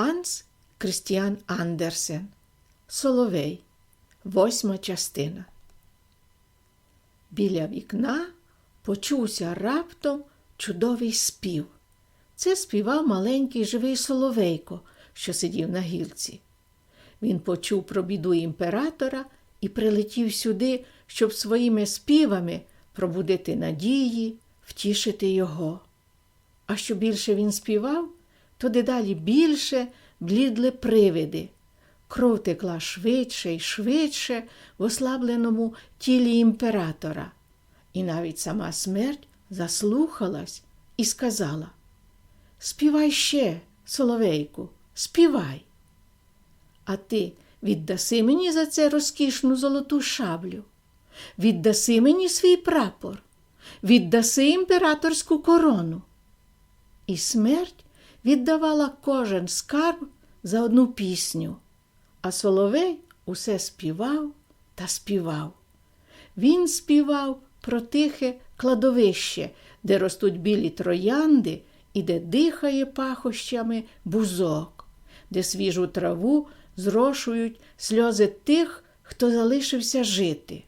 Ганс Крістіан Андерсен. Соловей. Восьма частина. Біля вікна почувся раптом чудовий спів. Це співав маленький живий соловейко, що сидів на гілці. Він почув про біду імператора і прилетів сюди, щоб своїми співами пробудити надії, втішити його. А що більше він співав, то дедалі більше блідли привиди. Кров текла швидше і швидше в ослабленому тілі імператора. І навіть сама смерть заслухалась і сказала Співай ще, соловейку, співай. А ти віддаси мені за це розкішну золоту шаблю, віддаси мені свій прапор, віддаси імператорську корону. І смерть віддавала кожен скарб за одну пісню, а Соловей усе співав та співав. Він співав про тихе кладовище, де ростуть білі троянди і де дихає пахощами бузок, де свіжу траву зрошують сльози тих, хто залишився жити.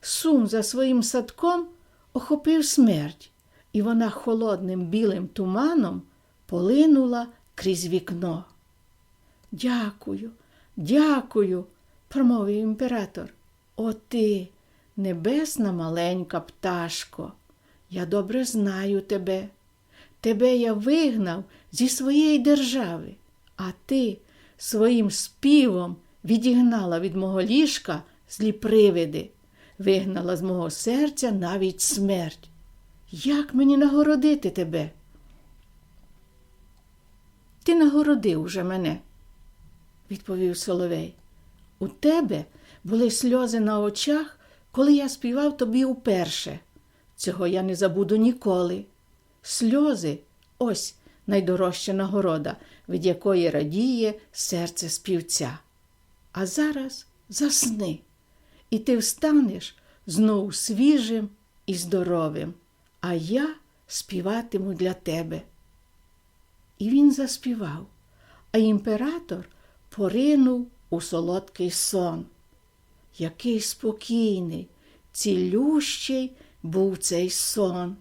Сум за своїм садком охопив смерть, і вона холодним білим туманом полинула крізь вікно. Дякую, дякую, промовив імператор. О ти, небесна маленька пташко, я добре знаю тебе. Тебе я вигнав зі своєї держави, а ти своїм співом відігнала від мого ліжка злі привиди, вигнала з мого серця навіть смерть. Як мені нагородити тебе? Ти нагородив уже мене, відповів Соловей. У тебе були сльози на очах, коли я співав тобі уперше. Цього я не забуду ніколи. Сльози ось найдорожча нагорода, від якої радіє серце співця. А зараз засни, і ти встанеш знову свіжим і здоровим, а я співатиму для тебе. І він заспівав, а імператор поринув у солодкий сон. Який спокійний, цілющий був цей сон.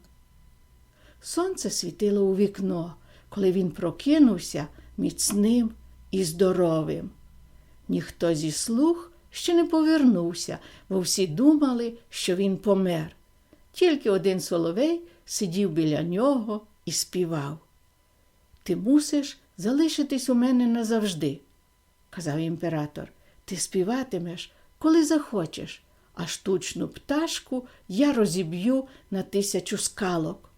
Сонце світило у вікно, коли він прокинувся міцним і здоровим. Ніхто зі слух ще не повернувся, бо всі думали, що він помер. Тільки один соловей сидів біля нього і співав. Ти мусиш залишитись у мене назавжди, казав імператор. Ти співатимеш, коли захочеш, а штучну пташку я розіб'ю на тисячу скалок.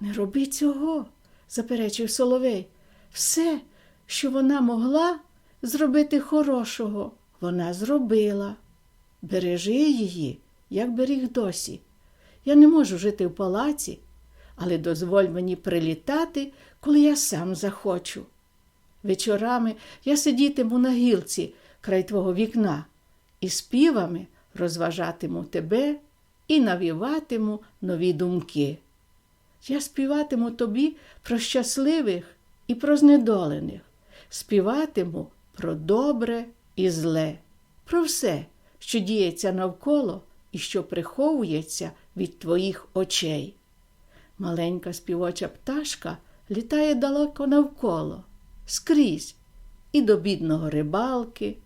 Не роби цього, заперечив Соловей. Все, що вона могла зробити хорошого, вона зробила. Бережи її, як беріг досі. Я не можу жити в палаці, але дозволь мені прилітати, коли я сам захочу. Вечорами я сидітиму на гілці край твого вікна і співами розважатиму тебе і навіватиму нові думки. Я співатиму тобі про щасливих і про знедолених, співатиму про добре і зле, про все, що діється навколо і що приховується від твоїх очей. Маленька співоча пташка літає далеко навколо, скрізь, і до бідного рибалки,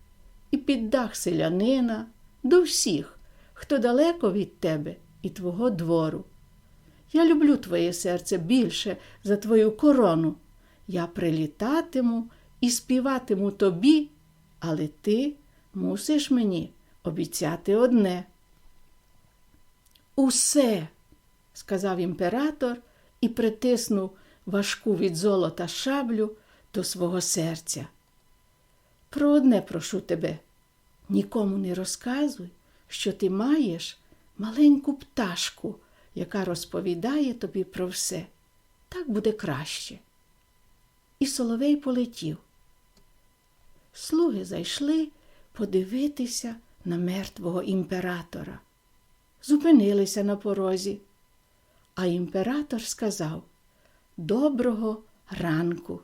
і під дах селянина, до всіх, хто далеко від тебе і твого двору. Я люблю твоє серце більше за твою корону. Я прилітатиму і співатиму тобі, але ти мусиш мені обіцяти одне. Усе, сказав імператор і притиснув важку від золота шаблю до свого серця. Про одне прошу тебе, нікому не розказуй, що ти маєш маленьку пташку яка розповідає тобі про все. Так буде краще. І Соловей полетів. Слуги зайшли подивитися на мертвого імператора. Зупинилися на порозі. А імператор сказав Доброго ранку.